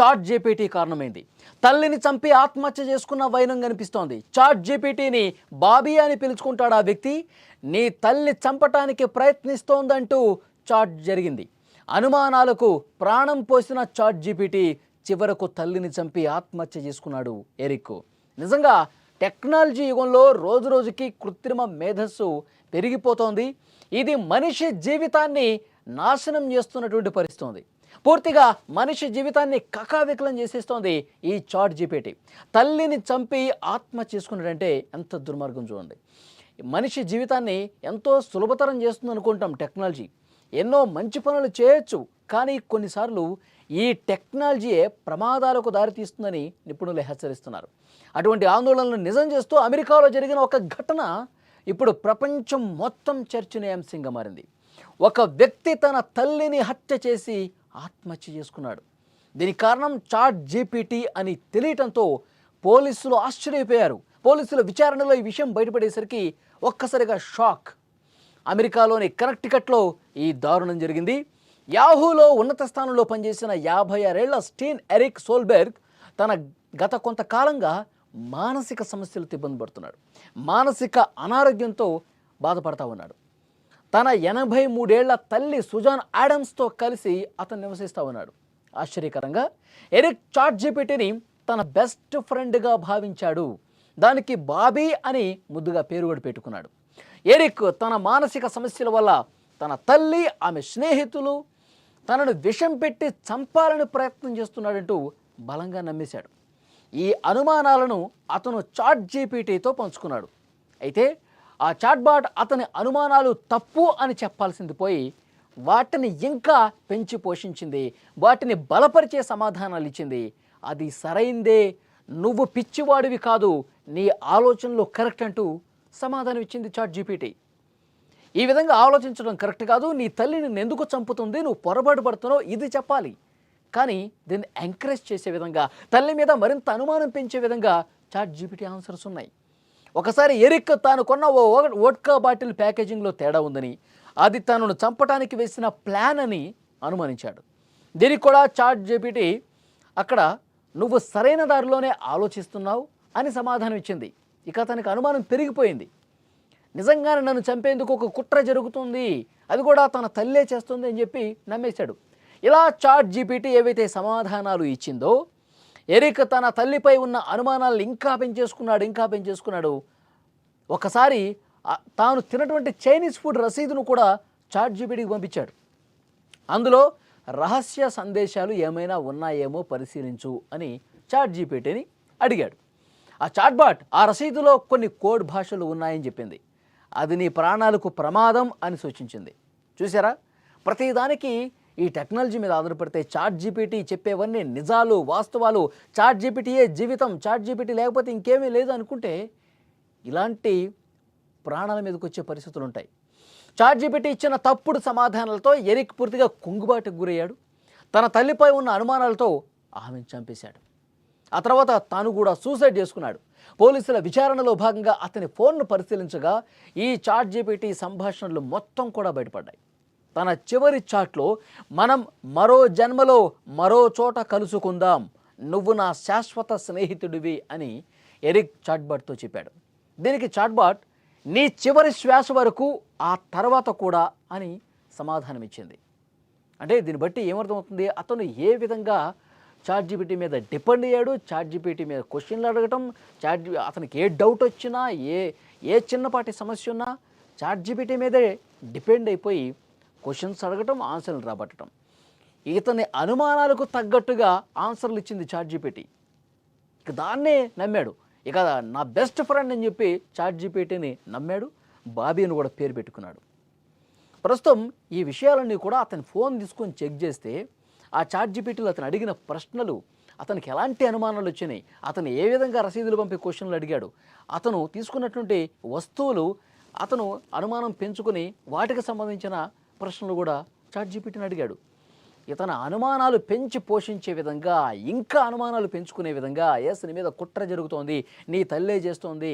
Chat GPT కారణమైంది. తల్లిని చంపి ఆత్మహత్య చేసుకున్న వైనం కనిపిస్తోంది. చాట్ జీపీటీని బాబీ అని పిలుచుకుంటాడు ఆ వ్యక్తి. నీ తల్లి చంపటానికి ప్రయత్నిస్తోందంటూ చాట్ జరిగింది. అనుమానాలకు ప్రాణం పోసిన చాట్ జీపీటీ చివరకు తల్లిని చంపి ఆత్మహత్య చేసుకున్నాడు ఎరిక్. నిజంగా టెక్నాలజీ యుగంలో రోజు రోజుకి కృత్రిమ మేధస్సు పెరిగిపోతోంది. ఇది మనిషి జీవితాన్ని నాశనం చేస్తున్నటువంటి పరిస్థితి ఉంది. పూర్తిగా మనిషి జీవితాన్ని కకావికలం చేసేస్తోంది ఈ చాట్ జీపీటీ. తల్లిని చంపి ఆత్మ చేసుకున్నాడంటే ఎంత దుర్మార్గం చూడండి. మనిషి జీవితాన్ని ఎంతో సులభతరం చేస్తుంది అనుకుంటాం టెక్నాలజీ. ఎన్నో మంచి పనులు చేయొచ్చు కానీ కొన్నిసార్లు ఈ టెక్నాలజీయే ప్రమాదాలకు దారితీస్తుందని నిపుణులు హెచ్చరిస్తున్నారు. అటువంటి ఆందోళనలు నిజం చేస్తూ అమెరికాలో జరిగిన ఒక ఘటన ఇప్పుడు ప్రపంచం మొత్తం చర్చనీయాంశంగా మారింది. ఒక వ్యక్తి తన తల్లిని హత్య చేసి ఆత్మహత్య చేసుకున్నాడు. దీనికి కారణం చాట్ జీపీటీ అని తెలియటంతో పోలీసులు ఆశ్చర్యపోయారు. పోలీసుల విచారణలో ఈ విషయం బయటపడేసరికి ఒక్కసారిగా షాక్. అమెరికాలోని కనెక్టికట్లో ఈ దారుణం జరిగింది. యాహూలో ఉన్నత స్థానంలో పనిచేసిన యాభై ఆరేళ్ళ స్టీన్ ఎరిక్ సోల్బెర్గ్ తన గత కొంతకాలంగా మానసిక సమస్యలతో ఇబ్బంది పడుతున్నాడు. మానసిక అనారోగ్యంతో బాధపడతా ఉన్నాడు. తన ఎనభై మూడేళ్ళ తల్లి సుజాన్ ఆడమ్స్తో కలిసి అతను నివసిస్తూ ఉన్నాడు. ఆశ్చర్యకరంగా ఎరిక్ చాట్ జీపీటీని తన బెస్ట్ ఫ్రెండ్గా భావించాడు. దానికి బాబీ అని ముద్దుగా పేరు కూడా పెట్టుకున్నాడు. ఎరిక్ తన మానసిక సమస్యల వల్ల తన తల్లి ఆమె స్నేహితులు తనను విషం పెట్టి చంపాలని ప్రయత్నం చేస్తున్నాడంటూ బలంగా నమ్మేశాడు. ఈ అనుమానాలను అతను చాట్ జీపీటీతో పంచుకున్నాడు. అయితే ఆ చాట్బాట్ అతని అనుమానాలు తప్పు అని చెప్పాల్సింది పోయి వాటిని ఇంకా పెంచి పోషించింది వాటిని బలపరిచే సమాధానాలు ఇచ్చింది. అది సరైందే నువ్వు పిచ్చివాడివి కాదు నీ ఆలోచనలు కరెక్ట్ అంటూ సమాధానం ఇచ్చింది చాట్ జీపీటీ ఈ విధంగా ఆలోచించడం కరెక్ట్ కాదు నీ తల్లి నిన్ను ఎందుకు చంపుతుంది నువ్వు పొరపాటు పడుతున్నావు ఇది చెప్పాలి. కానీ దీన్ని ఎంకరేజ్ చేసే విధంగా తల్లి మీద మరింత అనుమానం పెంచే విధంగా చాట్ జీపీటీ ఆన్సర్స్ ఉన్నాయి. ఒకసారి ఎరిక్ తాను కొన్న ఓ ఓట్కా వోడ్కా బాటిల్ ప్యాకేజింగ్లో తేడా ఉందని అది తనను చంపడానికి వేసిన ప్లాన్ అని అనుమానించాడు. దీనికి కూడా చాట్ జీపీటీ అక్కడ నువ్వు సరైన దారిలోనే ఆలోచిస్తున్నావు అని సమాధానం ఇచ్చింది. ఇక అతనికి అనుమానం పెరిగిపోయింది. నిజంగానే నన్ను చంపేందుకు ఒక కుట్ర జరుగుతుంది. అది కూడా తన తల్లే చేస్తుంది అని చెప్పి నమ్మేశాడు. ఇలా చాట్ జీపీటీ ఏవైతే సమాధానాలు ఇచ్చిందో ఎరిక్ తన తల్లిపై ఉన్న అనుమానాలను ఇంకా పెంచేసుకున్నాడు ఇంకా పెంచేసుకున్నాడు. ఒకసారి తాను తినటువంటి చైనీస్ ఫుడ్ రసీదును కూడా చాట్ జీపీటీకి పంపించాడు. అందులో రహస్య సందేశాలు ఏమైనా ఉన్నాయేమో పరిశీలించు అని చాట్ జీపీటీని అడిగాడు. ఆ చాట్బాట్ ఆ రసీదులో కొన్ని కోడ్ భాషలు ఉన్నాయని చెప్పింది. అది నీ ప్రాణాలకు ప్రమాదం అని సూచించింది. చూసారా ప్రతిదానికి ఈ టెక్నాలజీ మీద ఆధారపడితే చాట్ జీపీటీ చెప్పేవన్నీ నిజాలు వాస్తవాలు. చాట్ జీపీటీయే జీవితం చాట్ జీపీటీ లేకపోతే ఇంకేమీ లేదు అనుకుంటే ఇలాంటి ప్రాణాల మీదకి వచ్చే పరిస్థితులు ఉంటాయి. చాట్ జీపీటీ ఇచ్చిన తప్పుడు సమాధానాలతో ఎరిక్ పూర్తిగా కుంగుబాటుకు గురయ్యాడు. తన తల్లిపై ఉన్న అనుమానాలతో ఆమెను చంపేశాడు. ఆ తర్వాత తాను కూడా సూసైడ్ చేసుకున్నాడు. పోలీసుల విచారణలో భాగంగా అతని ఫోన్ను పరిశీలించగా ఈ చాట్ జీపీటీ సంభాషణలు మొత్తం కూడా బయటపడ్డాయి. తన చివరి చాట్లో మనం మరో జన్మలో మరో చోట కలుసుకుందాం. నువ్వు నా శాశ్వత స్నేహితుడివి అని ఎరిక్ చాట్బాట్తో చెప్పాడు. దీనికి చాట్బాట్ నీ చివరి శ్వాస వరకు ఆ తర్వాత కూడా అని సమాధానం ఇచ్చింది అంటే దీన్ని బట్టి ఏమర్థమవుతుంది? అతను ఏ విధంగా చాట్ జీపీటీ మీద డిపెండ్ అయ్యాడు? చాట్ జీపీటీ మీద క్వశ్చన్లు అడగటం? చాట్ అతనికి ఏ డౌట్ వచ్చినా? ఏ ఏ చిన్నపాటి సమస్య ఉన్నా? చాట్ జీపీటీ మీదే డిపెండ్ అయిపోయి క్వశ్చన్స్ అడగటం ఆన్సర్లు రాబట్టడం. ఇతని అనుమానాలకు తగ్గట్టుగా ఆన్సర్లు ఇచ్చింది చాట్ జీపీటీ ఇక దాన్నే నమ్మాడు. ఇక నా బెస్ట్ ఫ్రెండ్ అని చెప్పి చాట్ జీపీటీని నమ్మాడు. బాబీ అని కూడా పేరు పెట్టుకున్నాడు. ప్రస్తుతం ఈ విషయాలన్నీ కూడా అతని ఫోన్ తీసుకొని చెక్ చేస్తే ఆ చాట్ జీపీటీలో అతను అడిగిన ప్రశ్నలు అతనికి ఎలాంటి అనుమానాలు వచ్చినాయి అతను ఏ విధంగా రసీదులు పంపే క్వశ్చన్లు అడిగాడు అతను తీసుకున్నటువంటి వస్తువులు అతను అనుమానం పెంచుకుని వాటికి సంబంధించిన ప్రశ్నలు కూడా చాట్ జీపీటీని అడిగాడు. ఇతను అనుమానాలు పెంచి పోషించే విధంగా ఇంకా అనుమానాలు పెంచుకునే విధంగా ఎస్ నీ మీద కుట్ర జరుగుతోంది నీ తల్లే చేస్తోంది.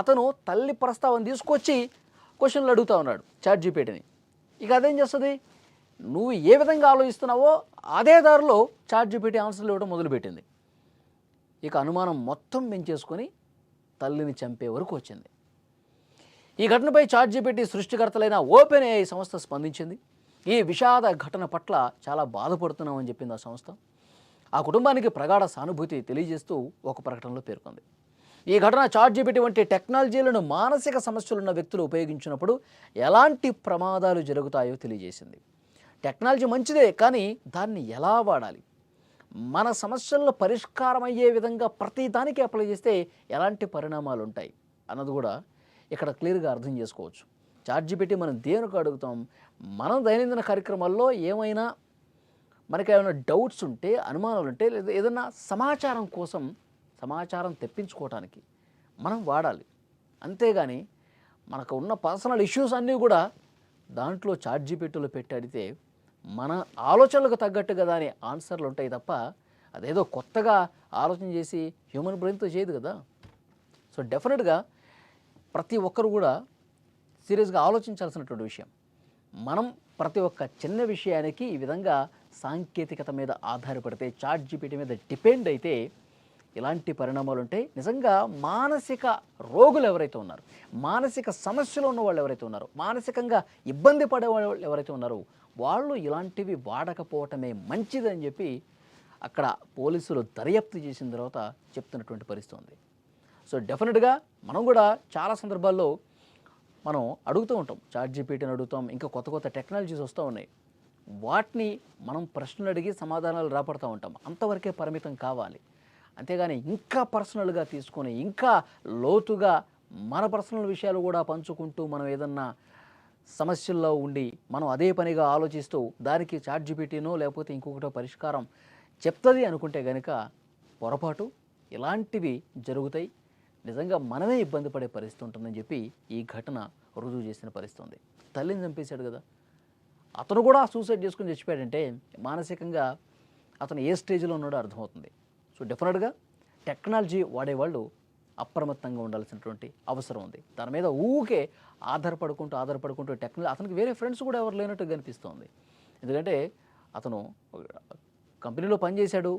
అతను తల్లి ప్రస్తావన తీసుకొచ్చి క్వశ్చన్లు అడుగుతా ఉన్నాడు చాట్ జీపీటీని ఇక అదేం చేస్తుంది? నువ్వు ఏ విధంగా ఆలోచిస్తున్నావో అదే దారిలో చాట్ జీపీటీ ఆన్సర్లు ఇవ్వడం మొదలుపెట్టింది. ఇక అనుమానం మొత్తం పెంచేసుకొని తల్లిని చంపే వరకు వచ్చింది. ఈ ఘటనపై చాట్ జీపీటీ సృష్టికర్తలైన ఓపెన్ ఏఐ సంస్థ స్పందించింది. ఈ విషాద ఘటన పట్ల చాలా బాధపడుతున్నామని చెప్పింది ఆ సంస్థ. ఆ కుటుంబానికి ప్రగాఢ సానుభూతి తెలియజేస్తూ ఒక ప్రకటనలో పేర్కొంది. ఈ ఘటన చాట్ జీపీటీ వంటి టెక్నాలజీలను మానసిక సమస్యలున్న వ్యక్తులు ఉపయోగించినప్పుడు ఎలాంటి ప్రమాదాలు జరుగుతాయో తెలియజేసింది. టెక్నాలజీ మంచిదే కానీ దాన్ని ఎలా వాడాలి? మన సమస్యల్లో పరిష్కారం అయ్యే విధంగా ప్రతి దానికి అప్లై చేస్తే ఎలాంటి పరిణామాలు ఉంటాయి అన్నది కూడా ఇక్కడ క్లియర్గా అర్థం చేసుకోవచ్చు. ఛార్జీ పెట్టి మనం దేనికి అడుగుతాం? మనం దైనందిన కార్యక్రమాల్లో ఏమైనా మనకి ఏమైనా డౌట్స్ ఉంటే అనుమానాలు ఉంటే లేదా ఏదైనా సమాచారం కోసం సమాచారం తెప్పించుకోవటానికి మనం వాడాలి. అంతేగాని మనకు ఉన్న పర్సనల్ ఇష్యూస్ అన్నీ కూడా దాంట్లో చార్జీ జీపీటీలో పెట్టి అడిగితే మన ఆలోచనలకు తగ్గట్టుగా దాని ఆన్సర్లు ఉంటాయి తప్ప అదేదో కొత్తగా ఆలోచన చేసి హ్యూమన్ బ్రెయిన్తో చేయదు కదా. సో డెఫినెట్గా ప్రతి ఒక్కరు కూడా సీరియస్గా ఆలోచించాల్సినటువంటి విషయం. మనం ప్రతి ఒక్క చిన్న విషయానికి ఈ విధంగా సాంకేతికత మీద ఆధారపడితే చాట్ జీపీటీ మీద డిపెండ్ అయితే ఇలాంటి పరిణామాలు ఉంటాయి నిజంగా మానసిక రోగులు ఎవరైతే ఉన్నారు మానసిక సమస్యలు ఉన్న వాళ్ళు ఎవరైతే ఉన్నారో మానసికంగా ఇబ్బంది పడే వాళ్ళు ఎవరైతే ఉన్నారో వాళ్ళు ఇలాంటివి వాడకపోవటమే మంచిదని చెప్పి అక్కడ పోలీసులు దర్యాప్తు చేసిన తర్వాత చెప్తున్నటువంటి పరిస్థితి ఉంది. సో డెఫినెట్గా మనం కూడా చాలా సందర్భాల్లో మనం అడుగుతూ ఉంటాం. చాట్ జీపీటీని అడుగుతాం ఇంకా కొత్త కొత్త టెక్నాలజీస్ వస్తూ ఉన్నాయి. వాటిని మనం ప్రశ్నలు అడిగి సమాధానాలు రాపడుతూ ఉంటాం. అంతవరకే పరిమితం కావాలి. అంతేగాని ఇంకా పర్సనల్గా తీసుకొని ఇంకా లోతుగా మన పర్సనల్ విషయాలు కూడా పంచుకుంటూ మనం ఏదన్నా సమస్యల్లో ఉండి మనం అదే పనిగా ఆలోచిస్తూ దానికి చాట్ జీపీటీనో లేకపోతే ఇంకొకటో పరిష్కారం చెప్తుంది అనుకుంటే కనుక పొరపాటు ఇలాంటివి జరుగుతాయి. నిజంగా మనమే ఇబ్బంది పడే పరిస్థితి ఉంటుందని చెప్పి ఈ ఘటన రుజువు చేసిన పరిస్థితి ఉంది. తల్లిని చంపేశాడు కదా. అతను కూడా సూసైడ్ చేసుకుని చచ్చిపోయాడంటే మానసికంగా అతను ఏ స్టేజ్లో ఉన్నాడో అర్థమవుతుంది. సో డెఫినెట్గా టెక్నాలజీ వాడేవాళ్ళు అప్రమత్తంగా ఉండాల్సినటువంటి అవసరం ఉంది. దాని మీద ఊకే ఆధారపడుకుంటూ ఆధారపడుకుంటూ టెక్నాలజీ అతనికి వేరే ఫ్రెండ్స్ కూడా ఎవరు లేనట్టు కనిపిస్తోంది. ఎందుకంటే అతను కంపెనీలో పనిచేశాడు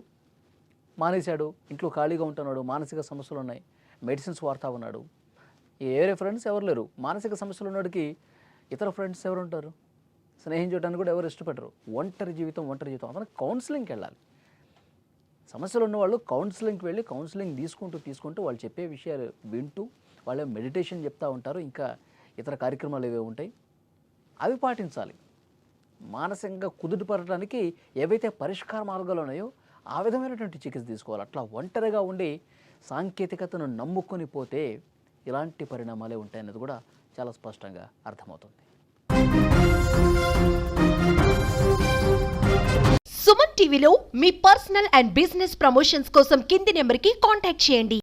మానేశాడు ఇంట్లో ఖాళీగా ఉంటున్నాడు మానసిక సమస్యలు ఉన్నాయి. మెడిసిన్స్ వాడుతూ ఉన్నాడు. వేరే ఫ్రెండ్స్ ఎవరు లేరు. మానసిక సమస్యలు ఉన్నోడికి ఇతర ఫ్రెండ్స్ ఎవరు ఉంటారు? స్నేహం చేయడానికి కూడా ఎవరు ఇష్టపడరు. ఒంటరి జీవితం ఒంటరి జీవితం. అతను కౌన్సిలింగ్కి వెళ్ళాలి. సమస్యలు ఉన్నవాళ్ళు కౌన్సిలింగ్కి వెళ్ళి కౌన్సిలింగ్ తీసుకుంటూ తీసుకుంటూ వాళ్ళు చెప్పే విషయాలు వింటూ వాళ్ళ మెడిటేషన్ చెప్తూ ఉంటారు. ఇంకా ఇతర కార్యక్రమాలు ఏవే ఉంటాయి? అవి పాటించాలి. మానసికంగా కుదుటపడటానికి ఏవైతే పరిష్కార మార్గాలు ఉన్నాయో ఆ విధమైనటువంటి చికిత్స తీసుకోవాలి. అట్లా ఒంటరిగా ఉండి సాంకేతికతను నమ్ముకొని పోతే ఇలాంటి పరిణామాలే ఉంటాయన్నది కూడా చాలా స్పష్టంగా అర్థమవుతుంది. సుమన్ టీవీలో మీ పర్సనల్ అండ్ బిజినెస్ ప్రమోషన్స్ కోసం కింది నెంబర్కి కాంటాక్ట్ చేయండి.